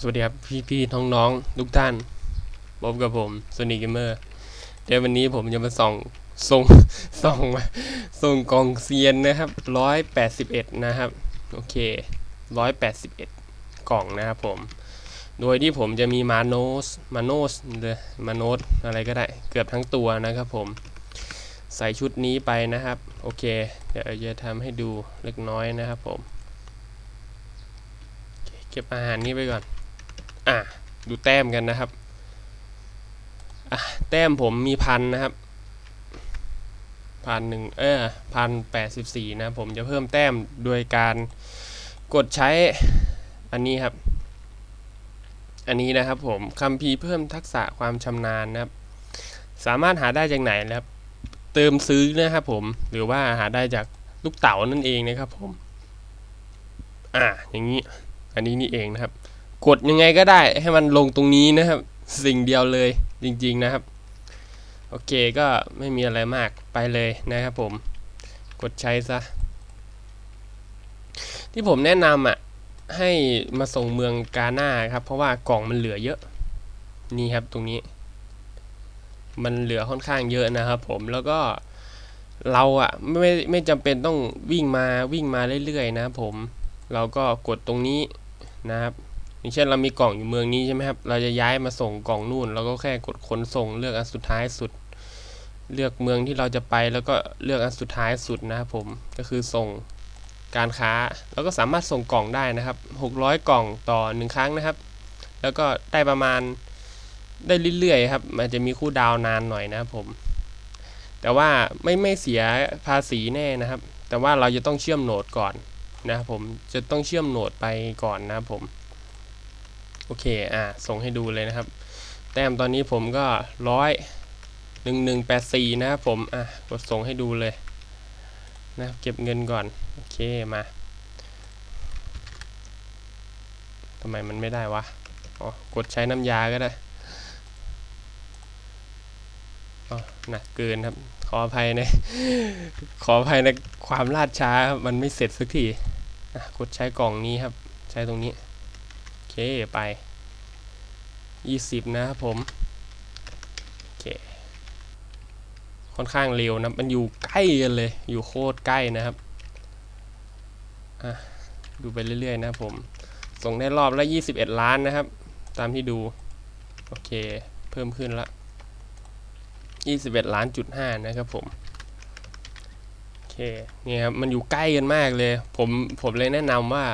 สวัสดีครับ พี่พี่น้องน้องทุกท่านพบกับผมโซนิ g เกมเมอร์เดี๋ยววันนี้ผมจะมาส่องส่งส่องมาส่งกล่องเซียนนะครับร้อยแปดสิบเอ็ดนะครับโอเคร้อยแปดสิบเอ็ดกล่องนะครับผม โดยที่ผมจะมีมาโนสมาโนสเลยมาโนสอะไรก็ได้เกือบทั้งตัวนะครับผม ใส่ชุดนี้ไปนะครับ โอเค เดี๋ยวจะทำให้ดูเล็กน้อยนะครับผมเก็บอาหารนี้ไปก่อน อะดูแต้มกันนะครับอะแต้มผมมีพันนะครับพันหนึ่งเออพันแปดสิบสี่นะผมจะเพิ่มแต้มโดยการกดใช้อันนี้ครับ อันนี้นะครับผมคัมภีเพิ่มทักษะความชำนาญนะครับ สามารถหาได้จากไหนนะครับ เติมซื้อนะครับผมหรือว่าหาได้จากลูกเต๋านั่นเองนะครับผม อะอย่างนี้ อันนี้นี่เองนะครับ กดยังไงก็ได้ให้มันลงตรงนี้นะครับ สิ่งเดียวเลยจริงๆนะครับ โอเคก็ไม่มีอะไรมากไปเลยนะครับผม กดใช้ซะ ที่ผมแนะนำอะให้มาส่งเมืองกาหน้าครับ เพราะว่ากล่องมันเหลือเยอะ นี่ครับตรงนี้ มันเหลือค่อนข้างเยอะนะครับผมแล้วก็เราอะไม่ไม่จำเป็นต้องวิ่งมาวิ่งมาเรื่อยๆนะครับผม เราก็กดตรงนี้นะครับ อย่างเช่นเรามีกล่องอยู่เมืองนี้ใช่ไหมครับ เราจะย้ายมาส่งกล่องนู่น เราก็แค่กดขนส่งเลือกอันสุดท้ายสุด เลือกเมืองที่เราจะไปแล้วก็เลือกอันสุดท้ายสุดนะครับผม ก็คือส่งการค้า เราก็สามารถส่งกล่องได้นะครับ 600 กล่องต่อหนึ่งครั้งนะครับ แล้วก็ได้ประมาณได้เรื่อยๆครับ มันจะมีคู่ดาวนานหน่อยนะครับผม แต่ว่าไม่ไม่เสียภาษีแน่นะครับ แต่ว่าเราจะต้องเชื่อมโหนดก่อนนะครับผม จะต้องเชื่อมโหนดไปก่อนนะครับผม โอเค อ่า ส่งให้ดูเลยนะครับ แต้มตอนนี้ผมก็ร้อยหนึ่งหนึ่งแปดสี่นะครับผม อะ กดส่งให้ดูเลย นะเก็บเงินก่อน โอเค มาทำไมมันไม่ได้วะ อ๋อ กดใช้น้ำยาก็ได้อ๋อหนักเกินครับ ขออภัยใน ขออภัยในความล่าช้าครับ มันไม่เสร็จสักทีอะกดใช้กล่องนี้ครับ ใช้ตรงนี้ โอเค ไป ยี่สิบนะครับผมโอเคค่อนข้างเร็วนะมันอยู่ใกล้กันเลย อยู่โคตรใกล้นะครับอะดูไปเรื่อยๆนะครับผม ส่งได้รอบละ 21 ล้านนะครับ ตามที่ดู โอเค เพิ่มขึ้นละ 21 ล้านจุดห้านะครับผมโอเคนี่ครับมันอยู่ใกล้กันมากเลย ผมผมเลยแนะนำว่า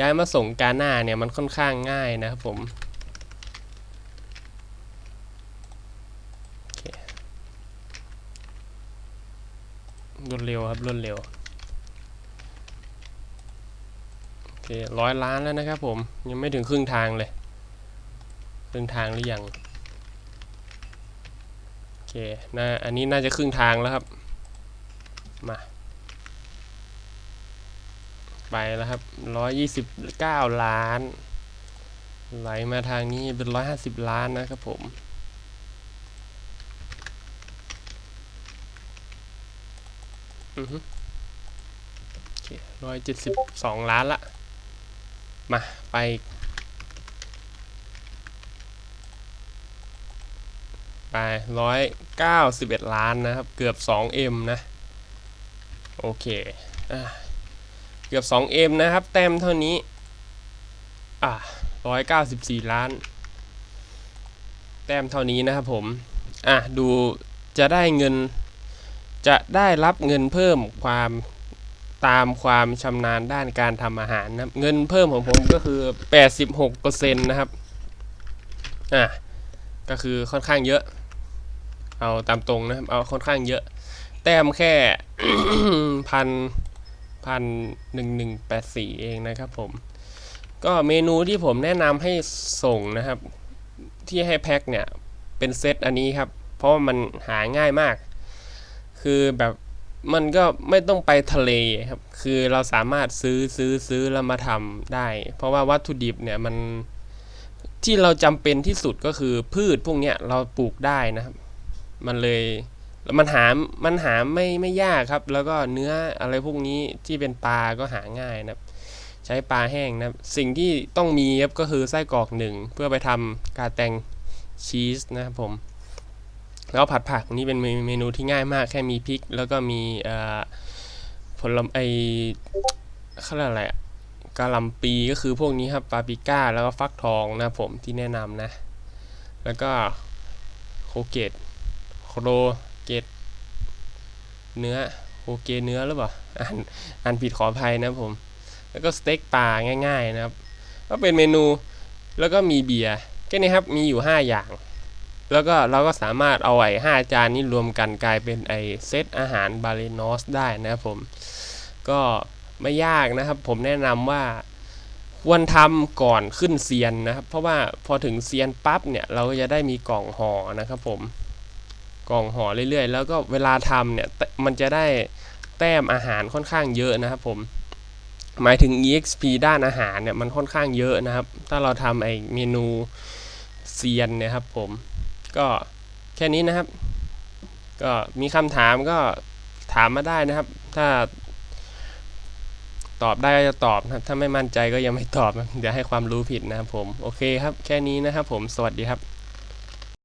ย้ายมาส่งกาหน้าเนี่ยมันค่อนข้างง่ายนะครับผม โอเค รวดเร็วครับรวดเร็วโอเคร้อยล้านแล้วนะครับผมยังไม่ถึงครึ่งทางเลย ครึ่งทางหรือยังโอเคน่าอันนี้น่าจะครึ่งทางแล้วครับมาไปแล้วครับร้อยยี่สิบเก้าล้าน ไหลมาทางนี้เป็นร้อยห้าสิบล้านนะครับผม อือฮึโอเคร้อยเจ็ดสิบสองล้านละ มา ไปไปร้อยเก้าสิบเอ็ดล้านนะครับ เกือบสองเอ็มนะ โอเคอเกือบสองเอ็มนะครับ แต้มเท่านี้ อะร้อยเก้าสิบสี่ล้าน แต้มเท่านี้นะครับผม อะ ดูจะได้เงิน จะได้รับเงินเพิ่มความตามความชำนาญด้านการทำอาหารนะครับ เงินเพิ่มของผมก็คือ 86%นะครับ อะ ก็คือค่อนข้างเยอะ เอาตามตรงนะครับ เอาค่อนข้างเยอะ แต้มแค่พันพันหนึ่งหนึ่งแปดสี่เองนะครับผม ก็เมนูที่ผมแนะนำให้ส่งนะครับ ที่ให้แพ็คเนี่ย เป็นเซตอันนี้ครับ เพราะมันหาง่ายมาก คือแบบมันก็ไม่ต้องไปทะเลครับ คือเราสามารถซื้อซื้อซื้อแล้วมาทำได้ เพราะว่าวัตถุดิบเนี่ยมันที่เราจำเป็นที่สุดก็คือพืชพวกเนี้ยเราปลูกได้นะครับ มันเลยมันหา มันหาไม่ไม่ยากครับ แล้วก็เนื้ออะไรพวกนี้ที่เป็นปลาก็หาง่ายนะครับ ใช้ปลาแห้งนะครับ สิ่งที่ต้องมีครับก็คือไส้กรอกหนึ่งเพื่อไปทำกาแตงชีสนะครับผม แล้วผัดผักนี่เป็นเมนูที่ง่ายมาก แค่มีพริก แล้วก็มีผลไอเขาเรียกอะไรกะหล่ำปีก็คือพวกนี้ครับปาปิก้าแล้วก็ฟักทองนะผมที่แนะนำนะ แล้วก็โคเกตโครเกตเนื้อโคเกเนื้อหรือเปล่าอ่านอ่านผิดขออภัยนะผม แล้วก็สเต็กปลาง่าย ๆ นะครับ ก็เป็นเมนูแล้วก็มีเบียร์แค่นี้ครับมีอยู่ 5 อย่าง แล้วก็เราก็สามารถเอาไอ้ห้าจานนี้รวมกันกลายเป็นไอเซตอาหารบาเลนอสได้นะครับผม ก็ไม่ยากนะครับ ผมแนะนำว่าควรทำก่อนขึ้นเซียนนะครับ เพราะว่าพอถึงเซียนปั๊บเนี่ยเราก็จะได้มีกล่องห่อนะครับผมกล่องห่อเรื่อยๆ แล้วก็เวลาทำเนี่ยมันจะได้แต้มอาหารค่อนข้างเยอะนะครับผมหมายถึง exp ด้านอาหารเนี่ยมันค่อนข้างเยอะนะครับ ถ้าเราทำไอเมนูเซียนนะครับผม ก็แค่นี้นะครับ ก็มีคำถามก็ถามมาได้นะครับ ถ้าตอบได้ก็จะตอบนะครับ ถ้าไม่มั่นใจก็ยังไม่ตอบเดี๋ยวให้ความรู้ผิดนะครับผม โอเคครับ แค่นี้นะครับผม สวัสดีครับ